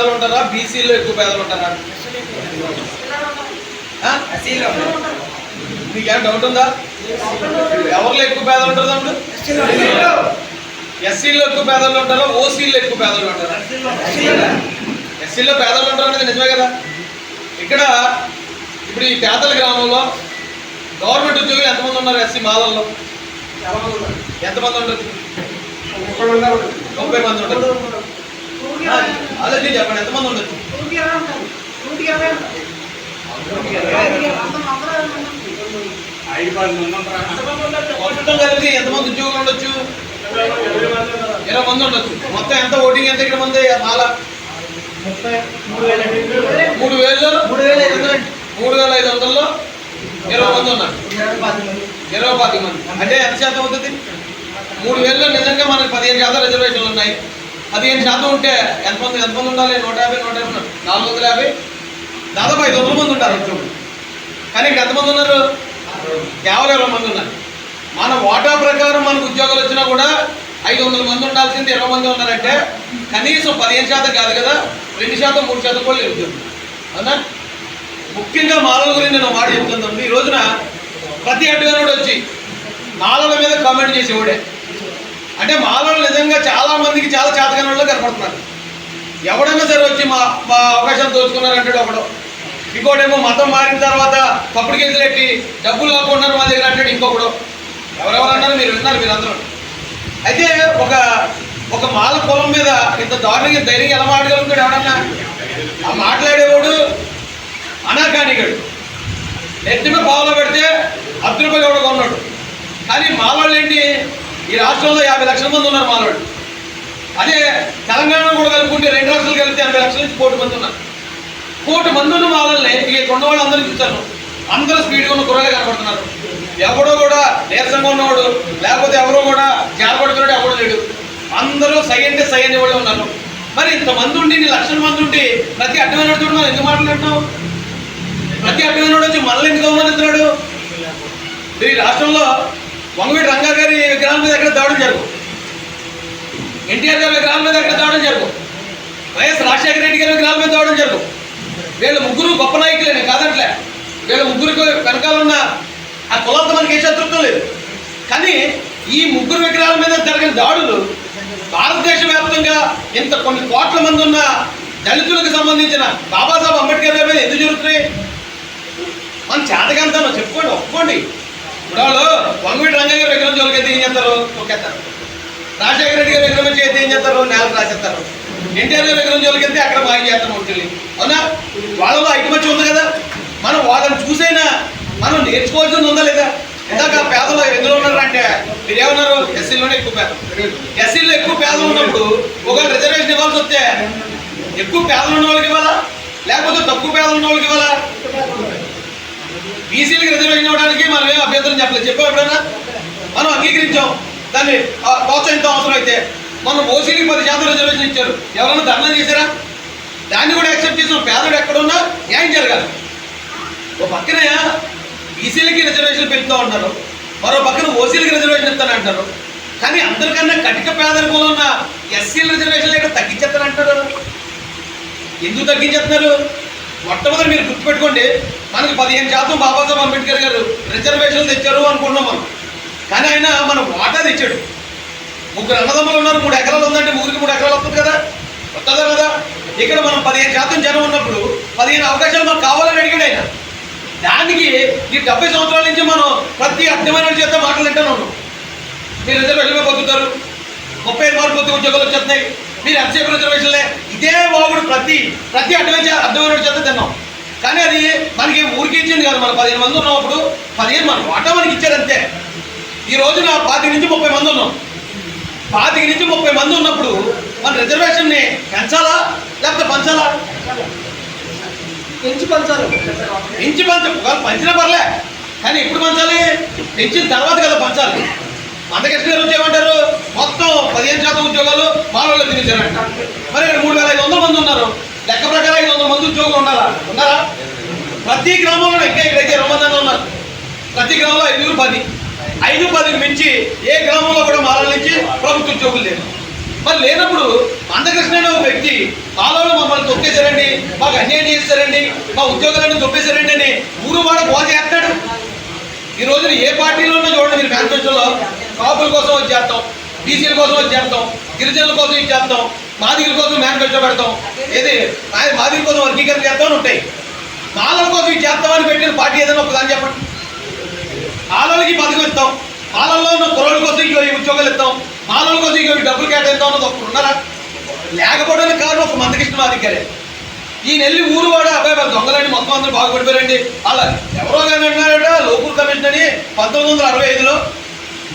పేదలు ఉంటారా? బీసీలో ఎక్కువ పేదలు ఉంటారా? మీకేం డౌట్ ఉందా? ఎవరిలో ఎక్కువ పేదలు ఉంటారు తమ్ముడు? ఎస్సీలో ఎక్కువ పేదలు ఉంటారా? ఓసీలో ఎక్కువ పేదలు ఉంటారా? ఎస్సీలో పేదలు ఉంటారు అనేది నిజమే కదా. ఇక్కడ ఇప్పుడు ఈ పేదల గ్రామంలో గవర్నమెంట్ ఉద్యోగులు ఎంతమంది ఉన్నారు ఎస్సీ మాలల్లో? ఎంతమంది ఉండదు ముప్పై మంది ఉండదు అదే చెప్పండి ఎంతమంది ఉండొచ్చు ఎంతమంది ఉద్యోగులు ఉండొచ్చు ఇరవై మంది ఉండొచ్చు మొత్తం ఎంత ఓటింగ్ ఎంత ఇక్కడ మంది మాల మూడు వేలు మూడు వేల ఐదు వందల్లో ఇరవై మంది ఉన్నారు ఇరవై పాతిక మంది అంటే ఎంత శాతం అవుతుంది? మూడు వేలలో నిజంగా మనకి పదిహేను శాతం రిజర్వేషన్లు ఉన్నాయి. పదిహేను శాతం ఉంటే ఎంతమంది ఎంతమంది ఉండాలి? నూట యాభై నూట యాభై నాలుగు వందల యాభై? దాదాపు ఐదు వందల మంది ఉంటారు ఉద్యోగులు కానీ ఇక్కడ ఎంతమంది ఉన్నారు? కేవలం ఇరవై మంది ఉన్నారు. మన వాటా ప్రకారం మనకు ఉద్యోగాలు వచ్చినా కూడా ఐదు వందల మంది ఉండాల్సింది ఇరవై మంది ఉన్నారంటే కనీసం పదిహేను శాతం కాదు కదా? రెండు శాతం మూడు శాతం కూడా లేదు ఉద్యోగం. అవునా? ముఖ్యంగా మాలల గురించి నేను మాట చెప్తున్నాను. ఈ రోజున ప్రతి అడ్డుగానోడు వచ్చి మాలల మీద కామెంట్ చేసేవాడే. అంటే మాలో నిజంగా చాలా మందికి చాలా చేతకాని వాళ్ళు కనపడుతున్నారు. ఎవడైనా సరే వచ్చి మా మా అవకాశాలు దోచుకున్నారంటాడు ఒకడు. ఇంకోటేమో మతం మారిన తర్వాత తప్పుడు కేసులు పెట్టి డబ్బులు కాకుండా మా దగ్గర అంటాడు ఇంకొకడు. ఎవరెవరు అన్నారు? మీరు విన్నారు మీరు అయితే ఒక ఒక మాల పొలం మీద ఇంత దారుణంగా ధైర్యం ఎలా మాట్లాడగలుగుతాడు ఎవడన్నా? ఆ మాట్లాడేవాడు అనాకానిగాడు నెత్తిమే పావులో పెడితే అర్ధ రూపాయలు కొన్నాడు. కానీ మాలవాళ్ళు ఏంటి ఈ రాష్ట్రంలో యాభై లక్షల మంది ఉన్నారు మాలవాళ్ళు అదే తెలంగాణ కూడా కలుపుకుంటే రెండు రాష్ట్రాలు కలిపితే ఎనభై లక్షల నుంచి కోటి మంది ఉన్నారు. కోటి మంది ఉన్న వాళ్ళని ఈ కొండ వాళ్ళు అందరూ చూస్తాను అందరూ స్పీడ్గా ఉన్న కుర్రలే కనపడుతున్నారు ఎవడో కూడా నీరసంగా ఉన్నవాడు లేకపోతే ఎవరో కూడా జారపడుతున్నాడు ఎవడో లేడు. అందరూ సై అంటే సై అనే వాళ్ళు ఉన్నారు. మరి ఇంతమంది ఉండి నీ లక్షల మంది ఉండి ప్రతి అడ్డమైన మనం ఎందుకు మాట్లాడుతున్నావు ప్రతి అడ్డమైన వచ్చి మనల్ని ఎందుకు అవమానిస్తున్నాడు? ఈ రాష్ట్రంలో వంగవీటి రంగా గారి మీద ఎక్కడ దాడులు జరుగు? ఎన్టీఆర్ గారి విగ్రహం మీద ఎక్కడ దాడులు జరుగు? వైఎస్ రాజశేఖర రెడ్డి గారి విగ్రహం మీద దాడులు జరుగు? వీళ్ళ ముగ్గురు గొప్ప నాయకులేనే కాదట్లే. వీళ్ళ ముగ్గురికి వెనకాల ఉన్న ఆ కులంతో మనకి ఏ శత్రుత్వం లేదు. కానీ ఈ ముగ్గురు విగ్రహాల మీద జరిగిన దాడులు భారతదేశ వ్యాప్తంగా ఇంత కొన్ని కోట్ల మంది ఉన్న దళితులకు సంబంధించిన బాబాసాహెబ్ అంబేద్కర్ గారి మీద ఎందుకు జరుగుతున్నాయి? మన చేతకంతాను చెప్పుకోండి ఒప్పుకోండి. వాళ్ళు వంగవీటి రంగయ్య గారి విగ్రహం జోలికి అయితే ఏం చేస్తారు? తొక్కేస్తారు. రాజశేఖర రెడ్డి గారి వచ్చి అయితే ఏం చేస్తారు? నేలకు రాసేస్తారు. ఎన్టీఆర్ గారు విగ్రహం జోలికి వెళ్తే అక్కడ బాగా చేస్తాం ఉంటుంది అవునా? వాళ్ళలో ఐకమత్యం ఉంది కదా. మనం వాళ్ళని చూసైనా మనం నేర్చుకోవాల్సింది ఉందా లేదా? ఇందాక పేదలు ఎందులో ఉన్నారు అంటే మీరు ఏమన్నారు ఎస్సీలోనే ఎక్కువ పేదలు. ఎస్సీలో ఎక్కువ పేదలు ఉన్నప్పుడు ఒక రిజర్వేషన్ ఇవ్వాల్సి వస్తే ఎక్కువ పేదలు ఉన్న వాళ్ళకి ఇవ్వాలా? లేకపోతే తక్కువ పేదలు ఉన్న వాళ్ళకి ఇవ్వాలా? బీసీలకు రిజర్వేషన్ ఇవ్వడానికి మనం ఏం అభ్యంతరం చెప్పలేదు. చెప్పాం ఎప్పుడైనా మనం అంగీకరించాం. దాన్ని ఆ, ప్రోత్సహించడం అవసరం అయితే మనం ఓసీకి పది శాతం రిజర్వేషన్ ఇచ్చారు. ఎవరైనా ధర్నా చేశారా? దాన్ని కూడా యాక్సెప్ట్ చేసిన పేదడు ఎక్కడున్నా న్యాయం జరగాలి. ఓ పక్కన బీసీలకి రిజర్వేషన్ పెంచుతూ ఉంటారు మరో పక్కన ఓసీలకి రిజర్వేషన్ ఇస్తాను అంటారు కానీ అందరికన్నా కటిక పేదరికంలో ఉన్న ఎస్సీల రిజర్వేషన్ ఇక్కడ తగ్గించేస్తానంటారు ఎందుకు తగ్గించేస్తున్నారు? మొట్టమొదటి మీరు గుర్తుపెట్టుకోండి. మనకి పదిహేను శాతం బాబాసాహెబ్ అంబేద్కర్ గారు రిజర్వేషన్ తెచ్చారు అనుకున్నాం మనం. కానీ ఆయన మన వాటా తెచ్చాడు. ముగ్గురు అన్నదమ్ములు ఉన్నారు మూడు ఎకరాలు ఉందంటే ముగ్గురికి మూడు ఎకరాలు వస్తుంది కదా? వస్తుందా కదా ఇక్కడ మనం పదిహేను శాతం జనం ఉన్నప్పుడు పదిహేను అవకాశాలు మనకు కావాలని అడిగాడు ఆయన. దానికి ఈ డెబ్బై సంవత్సరాల నుంచి మనం ప్రతి అర్థమైన చేత మాటలు వింటాను మీరు రిజర్వేషన్లో బతుకుతారు ముప్పై ఐదు మార్కులు పొద్దు ఉద్యోగాలు వచ్చేస్తున్నాయి. మీరు ఎంతసేపు రిజర్వేషన్లే ఇదే వాగుడు ప్రతి ప్రతి అడ్వెంచర్ అర్థమైన వాడి చేత తిన్నాం. కానీ అది మనకి ఊరికి ఇచ్చింది కాదు. మన పదిహేను మంది ఉన్నప్పుడు పదిహేను మన వాటా మనకి ఇచ్చారు అంతే. ఈ రోజున పాతిక నుంచి ముప్పై మంది ఉన్నాం. పాతిక నుంచి ముప్పై మంది ఉన్నప్పుడు మన రిజర్వేషన్ని పెంచాలా? లేకపోతే పంచాలా? పెంచి పంచాలి. పెంచి పంచ ఒకవేళ పంచినా పర్లే. కానీ ఎప్పుడు పంచాలి? పెంచిన తర్వాత కదా పంచాలి. మందకృష్ణ గారు ఏమంటారు? మొత్తం పదిహేను శాతం ఉద్యోగాలు మానవులు తినేశారంట. మరి ఇక్కడ మూడు వేల ఐదు వందల మంది ఉన్నారు. లెక్క ప్రకారం ఐదు వందల మంది ఉద్యోగులు ఉండాలా ఉన్నారా? ప్రతి గ్రామంలో ఇంకా ఇక్కడైతే ఇరవై ఉన్నారు. ప్రతి గ్రామంలో ఐదుగురు పది ఐదు పదికి మించి ఏ గ్రామంలో కూడా మాలల నుంచి ప్రభుత్వ ఉద్యోగులు లేరు. మరి లేనప్పుడు మందకృష్ణ అనే ఒక వ్యక్తి మాలవులు మమ్మల్ని మాకు అన్యాయం చేస్తారండి మా ఉద్యోగాలను తొప్పేశారండి అని ఊరు వాడు గోల చేస్తాడు. ఈ రోజున ఏ పార్టీలోనూ చూడండి మీరు మేనిఫెస్టోలో కాపుల కోసం వచ్చి చేస్తాం బీసీల కోసం వచ్చి చేస్తాం గిరిజనుల కోసం ఇచ్చేస్తాం మాదిగల కోసం మేనిఫెస్టో పెడతాం ఏది? మాదిరి మాదిగల కోసం వర్గీకరణ చేస్తామని ఉంటాయి. మాలల కోసం ఇది చేస్తామని పెట్టిన పార్టీ ఏదైనా ఒకదాని చెప్పండి. మాలలకి పథకం ఇస్తాం. మాలల్లో ఉన్న కుర్రోళ్ళ కోసం ఇగో ఈ ఉద్యోగాలు ఇస్తాం. మాలల కోసం ఇగో డబ్బులు కేటాయిస్తాం అన్నది ఒకరు ఉన్నారా? లేకపోవడానికి కారణం ఒక మందకృష్ణ మాదిగారే ఈ నెల్లి ఊరు వాడ అబ్బాయి వాళ్ళ దొంగలండి మొత్తం అందరూ బాగుపడిపోయారండి. అలా ఎవరో కానీ అన్నారట లోకల్ కమిషన్ అని పంతొమ్మిది వందల అరవై ఐదులో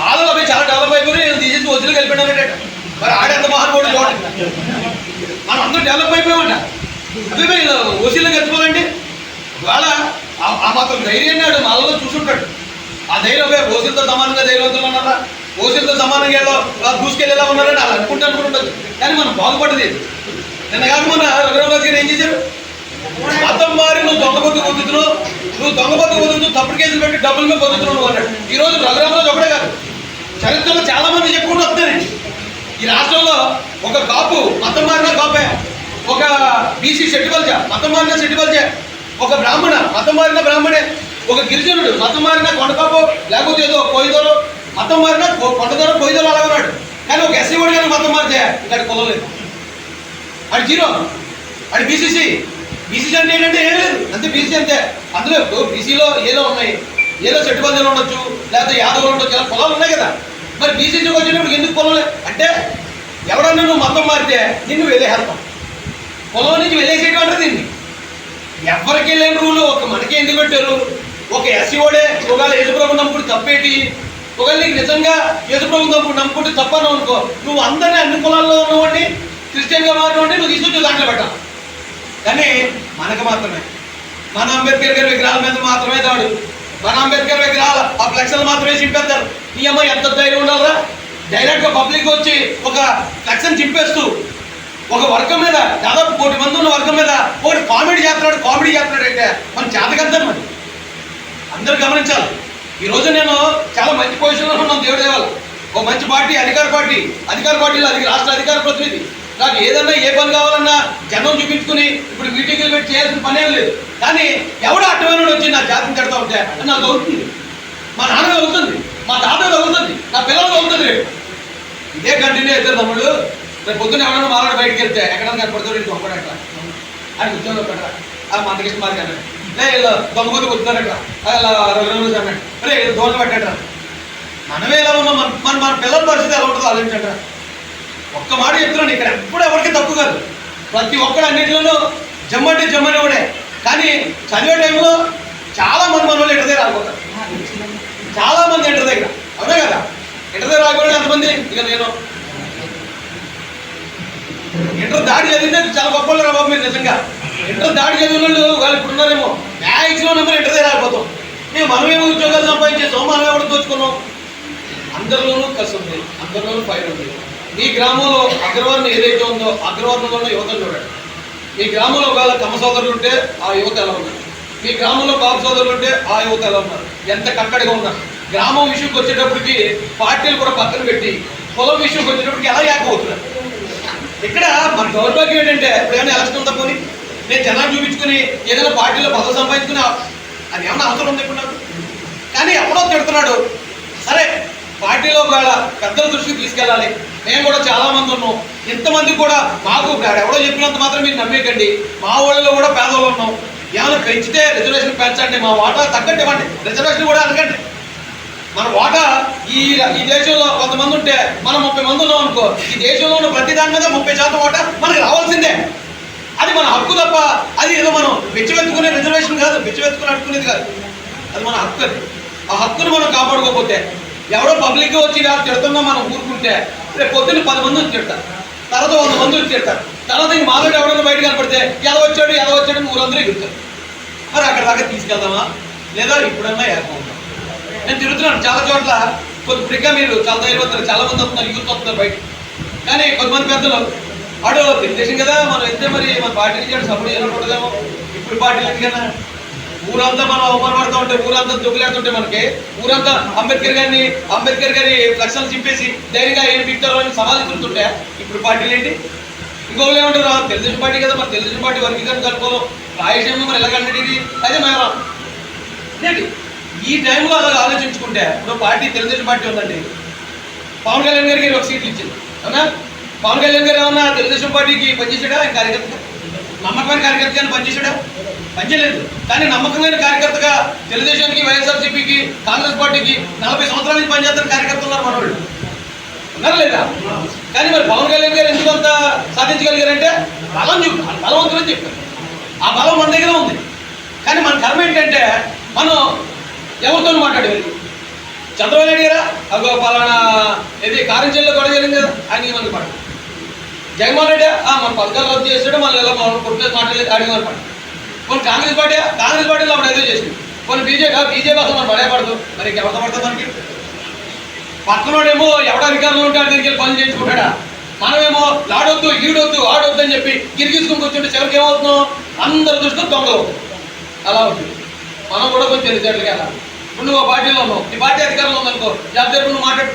మాలలో అబ్బాయి చాలా డెవలప్ అయిపోయి నేను తీసేసి వదిలి వెళ్ళిపోయినారట మరి ఆడెంత మహానుభావుడు చూడండి మనం అందరూ డెవలప్ అయిపోయామంట. అదే ఓసీలో గడిచిపోవాలండి ఇవాళ ఆ- మాత్రం ధైర్యం నాడు మాలలో చూసుంటాడు. ఆ ధైర్యం అబ్బాయి ఓసీలతో సమానంగా ధైర్యవంతులు ఉన్నారా? ఓసీలతో సమానంగా ఏదో దూసుకెళ్ళేలా ఉన్నారని అలా అనుకుంటూ అనుకుంటుంది కానీ మనం బాగుపడింది నిన్న కాక మన రఘురాబాద్ గారు ఏం చేశారు? మతం మారి నువ్వు దొంగ బతుకు నువ్వు దొంగ బతుకు పొద్దుతున్నావు తప్పుడు కేసులు పెట్టి డబ్బులు మీద పొద్దుతున్నావు అన్నాడు. ఈ రోజు రఘురామరాజు ఒకటే కాదు. చరిత్రలో చాలా మంది ఈ రాష్ట్రంలో ఒక కాపు మతం మారిన కాపే. ఒక బీసీ సెట్టుబల్చ మతం మారిన సెట్టిబల్జ ఒక బ్రాహ్మణ మతం మారిన బ్రాహ్మణే. ఒక గిరిజనుడు మతం మారిన కొండకాపు లేకపోతే ఏదో కొయ్యదోరు మతం మారిన కొ- కొండదోరు కొయ్యదోరు అలా ఉన్నాడు. కానీ ఒక ఎస్సీ వాడు కానీ మతం మారితే ఇక్కడ కొలలేదు అది జీరో అది బీసీసీ బీసీసీ అంటే ఏంటంటే ఏం లేదు. అంతే బీసీ అంతే. అందులో ఇప్పుడు బీసీలో ఏదో ఉన్నాయి? ఏదో సెట్టుబల్జలు ఉండొచ్చు లేకపోతే యాదవులు ఉండొచ్చు ఇలా పొలాలు ఉన్నాయి కదా. మరి బీసీసీకి వచ్చినప్పుడు ఎందుకు పొలం అంటే ఎవడన్నా నువ్వు మతం మారితే నిన్ను వెళ్ళేస్తాం. పొలం నుంచి వెళ్ళేసేయడం అంటే దీన్ని. ఎవరికి లేని రూలు ఒక మనకి ఎందుకు పెట్టారు? ఒక ఎస్సీ ఓడే ఒకవేళ యేసుప్రభు నమ్ముకుంటే తప్పేటి? ఒకవేళ నీకు నిజంగా యేసుప్రభు నమ్ముకుంటే నమ్ముకుంటే తప్పను అనుకో. నువ్వు అందరినీ అన్ని కులాల్లో ఉన్నవాడిని క్రిస్టియన్గా మారినవాడిని నువ్వు తీసుకొచ్చి దాంట్లో పెట్టాలి. కానీ మనకు మాత్రమే. మన అంబేద్కర్ గారి విగ్రహాల మీద మాత్రమే దాడు. మన అంబేద్కర్ విగ్రహాలు ఆ ఫ్లెక్స్లు మాత్రమే చింపేస్తారు. నీ అమ్మ ఎంత ధైర్యం ఉండాలరా డైరెక్ట్గా పబ్లిక్ వచ్చి ఒక ఫ్లెక్స్ని చింపేస్తూ ఒక వర్గం మీద దాదాపు కోటి మంది ఉన్న వర్గం మీద ఒకటి కామెడీ చేస్తున్నాడు కామెడీ చేస్తున్నాడు అంటే మనం చేతకద్దాం మరి. అందరూ గమనించాలి. ఈరోజు నేను చాలా మంచి పొజిషన్లో ఉన్నాను దేవుడు దేవాలి ఒక మంచి పార్టీ అధికార పార్టీ. అధికార పార్టీలో అది రాష్ట్ర అధికార ప్రతినిధి. నాకు ఏదన్నా ఏ పని కావాలన్నా జనం చూపించుకుని ఇప్పుడు మీటింగ్లు పెట్టి చేయాల్సిన పనేం లేదు. కానీ ఎవడో అడ్డమైన వచ్చి నా జాతిని తిడతా ఉంటే అని నాకు అవుతుంది మా నాన్న అవుతుంది మా తాత అవుతుంది నా పిల్లలు అవుతుంది రేపు ఇదే కంటిన్యూ అవుతారు తమ్ముడు రేపు పొద్దున్న ఎవరైనా మాలాడు బయటకు వెళ్తే ఎక్కడన్నా కనపడతాడు ఇంటి ఒక్కడట అని ఉద్యోగం పెట్టరా ఆ మందకృష్ణ మాది అన్నాడు లే ఇలా దొంగపోతు కూర్చున్నారట అలా రోజులు అన్నాడు అరే ఇలా పెట్టాడు మనమే ఎలా ఉన్నాం? మన మన పిల్లల పరిస్థితి ఎలా ఉంటుందో ఆలోచించండి. ఒక్క మాట చెప్తున్నాను ఇక్కడ. ఎప్పుడు ఎవరికి తప్పు కాదు. ప్రతి ఒక్కడు అన్నింటిలోనూ జమ్మంటే జమ్మని కూడా కానీ చదివే టైంలో చాలా మంది మన వాళ్ళు ఇంటర్ దగ్గర ఆగిపోతారు చాలా మంది ఇంటర్ దగ్గర. అవునా కదా? ఇంటర్ దగ్గర ఆగిపోయిన ఎంతమంది? ఇక నేను. ఇంటర్ దాడి చదివితే చాలా గొప్ప వాళ్ళు రా బాబు మీరు నిజంగా. ఇంటర్ దాడి చదివిన వాళ్ళు వాళ్ళు ఇప్పుడు ఉన్నారేమో మ్యాక్సిమం నెంబర్ ఇంటర్ దగ్గర ఆగిపోతాం మేము మనమేమో ఉద్యోగాలు సంపాదించేసాం మనం ఎవరు దోచుకున్నాం? అందరిలోనూ కసి ఉంది. అందరిలోనూ ఫైర్ ఉంది. మీ గ్రామంలో అగ్రవర్ణం ఏదైతే ఉందో అగ్రవర్ణంలో ఉన్న యువతను చూడండి. మీ గ్రామంలో ఒకవేళ తమ సోదరులు ఉంటే ఆ యువత ఎలా ఉన్నారు? మీ గ్రామంలో బాబు సోదరులు ఉంటే ఆ యువత ఎలా ఉన్నారు? ఎంత కట్టడిగా ఉన్నారు? గ్రామం విషయంకి వచ్చేటప్పటికి పార్టీలు కూడా పక్కన పెట్టి పొలం విషయంకి వచ్చేటప్పటికి ఎలా ఏకమవుతున్నారు? ఇక్కడ మన దౌర్భాగ్యం ఏంటంటే ఎప్పుడైనా ఎలక్షన్ ఉందా పోనీ? నేను జనాలు చూపించుకుని ఏదైనా పార్టీలో బదులు సంపాదించుకుని అది ఏమన్నా అవసరం ఉంది ఇప్పుడు నాకు? కానీ ఎవడో తిడుతున్నాడు. సరే పార్టీలో ఒకవేళ పెద్దల దృష్టికి తీసుకెళ్ళాలి. మేము కూడా చాలామంది ఉన్నాం. ఇంతమంది కూడా మాకు ఎవడో చెప్పినంత మాత్రం మీరు నమ్మేకండి. మా ఊళ్ళో కూడా పేదవాళ్ళు ఉన్నాం. ఏమైనా పెంచితే రిజర్వేషన్ పెంచండి. మా వాటా తగ్గట్టు ఇవ్వండి. రిజర్వేషన్ కూడా అనకండి మన వాటా ఈ ఈ దేశంలో కొంతమంది ఉంటే మనం ముప్పై మంది ఉన్నాం అనుకో ఈ దేశంలో ఉన్న ప్రతి దాని మీద ముప్పై శాతం వాటా మనకి రావాల్సిందే. అది మన హక్కు తప్ప అది ఏదో మనం వెచ్చివెత్తుకునే రిజర్వేషన్ కాదు వెచ్చివెత్తుకుని అడుకునేది కాదు. అది మన హక్కు అది. ఆ హక్కును మనం కాపాడుకోకపోతే ఎవడో పబ్లిక్గా వచ్చి ఇలా తిడుతున్నా మనం ఊరుకుంటే రేపు పొద్దున్న పది మంది వచ్చి తిడతారు. తర్వాత వంద మంది వచ్చి తిడతారు. తర్వాత ఇంక మాలో ఎవరైనా బయట కనపడితే ఎలా వచ్చాడు ఎలా వచ్చాడు ఊరందరూ ఎగురుతారు మరి అక్కడ దాకా తీసుకెళ్దామా? లేదా ఇప్పుడన్నా ఏర్పడతాం నేను తిరుగుతున్నాను చాలా చోట్ల. కొద్దిగా మీరు చాలా ధైర్యం వస్తారు చాలా మంది వస్తున్నారు యూత్ వస్తున్నారు బయట. కానీ కొంతమంది పెద్దలు వాడు తెలుగుదేశం కదా మనం వెళ్తే మరి మన పార్టీ నుంచి సపోర్ట్ చేయకూడదేమో ఇప్పుడు పార్టీలు ఎందుకన్నా ఊరంతా మనం అవమానపడుతూ ఉంటే ఊరంతా దొబ్బులేడుతుంటే మనకి ఊరంతా అంబేద్కర్ గారిని అంబేద్కర్ గారి లక్షలు చింపేసి ధైర్యంగా ఏం పిక్తారో అని సవాల్ తిరుగుతుంటే ఇప్పుడు పార్టీలు ఏంటి? ఇంకొకరు ఏమంటారు? తెలుగుదేశం పార్టీ కదా మరి తెలుగుదేశం పార్టీ వర్గీకరణ కలుపుకోవాలి రాయలసీమ మరి ఎలా కన్నది అదే మేరా ఈ టైంలో అలా ఆలోచించుకుంటే ఇప్పుడు పార్టీ తెలుగుదేశం పార్టీ ఉందండి. పవన్ కళ్యాణ్ గారికి ఒక సీట్లు ఇచ్చింది. అవునా? పవన్ కళ్యాణ్ గారు ఏమన్నా తెలుగుదేశం పార్టీకి పనిచేసాడా ఆయన కార్యకర్త. నమ్మకమైన కార్యకర్తగా పనిచేశాడా? పనిచేయలేదు. కానీ నమ్మకమైన కార్యకర్తగా తెలుగుదేశానికి వైఎస్ఆర్సీపీకి కాంగ్రెస్ పార్టీకి నలభై సంవత్సరాల నుంచి పనిచేస్తున్న కార్యకర్తలు ఉన్నారు మనవాళ్ళు ఉన్నారు లేదా? కానీ మరి పవన్ కళ్యాణ్ గారు ఎందుకు అంత సాధించగలిగారంటే బలం చెప్పు బలవంతులని అని ఆ బలం మన దగ్గర ఉంది. కానీ మన కర్మ ఏంటంటే మనం ఎవరితో మాట్లాడేది చంద్రబాబు నాయుడు గారా? అగో పలానా ఇది కారించెల్లో గొడవ జరిగింది? కదా ఆయన మనకి పడ జగన్మోహన్ రెడ్డి ఆ, మన పథకాలు రద్దు చేసాడు మన ఇలా మనం పుట్టలేదు మాట్లాడలేదు అడిగి పార్టీ కొన్ని కాంగ్రెస్ పార్టీ కాంగ్రెస్ పార్టీలో అప్పుడు ఏదో చేసింది. కొన్ని బీజేపీ బీజేపీ అసలు మనం పడే మరి ఎవరితో పడుతుంది మనకి పక్కనోడేమో ఎవడ అధికారంలో ఉంటే దగ్గరికి వెళ్ళి పనులు చేయించుకుంటాడా? మనమేమో లాడొద్దు ఈడొద్దు ఆడొద్దు అని చెప్పి గిరిగిసుకుని కూర్చుంటే చివరికి ఏమవుతున్నాం అందరి దృష్టిలో దొంగలు అలా అవుతుంది మనం కూడా కొంచెం తెలిసేట్లుగా అలా ఇప్పుడు నువ్వు పార్టీలో ఉన్నావు. నీ పార్టీ అధికారంలో ఉందనుకో లేకపోతే నువ్వు మాట్లాడు.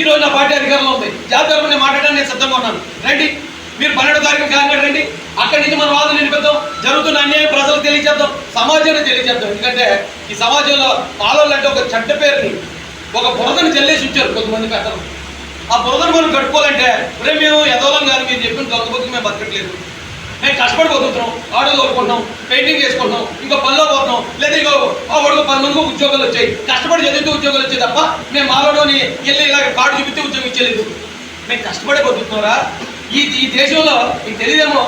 ఈ రోజు నా పార్టీ అధికారంలో ఉంది. జాబ్ జరుపు నేను మాట్లాడడానికి నేను సిద్ధంగా ఉన్నాను. రండి. మీరు పన్నెండు తారీఖు కాకినాడ రండి అక్కడి నుంచి మన వాదన నిలిపిద్దాం జరుగుతున్న అన్యాయం ప్రజలకు తెలియజేద్దాం. సమాజాన్ని తెలియజేద్దాం. ఎందుకంటే ఈ సమాజంలో పాలలు అంటే ఒక చెడ్డ పేరుని ఒక బురదను చెల్లేసి ఉంచారు కొంతమంది పెద్దలు. ఆ బురదను మనం కట్టుకోవాలంటే ఒరే మేము ఎదవలం కాదు మీరు చెప్పిన దొంగబుద్ధి మేము బతకట్లేదు. మేము కష్టపడి బతుకుతున్నాం ఆటోలు కొనుక్కుంటున్నాం పెయింటింగ్ చేసుకుంటున్నాం ఇంకో పనిలో పోతున్నాం లేదా ఇంకో ఆ వాడికి పది మందికి ఉద్యోగాలు వచ్చాయి. కష్టపడి చదివితే ఉద్యోగాలు వచ్చాయి తప్ప మేము మాలోని వెళ్ళి ఇలా కార్డు చూపితే ఉద్యోగం ఇచ్చేయలేదు. మేము కష్టపడి బతుకుతున్నారా ఈ ఈ దేశంలో మీకు తెలియదేమో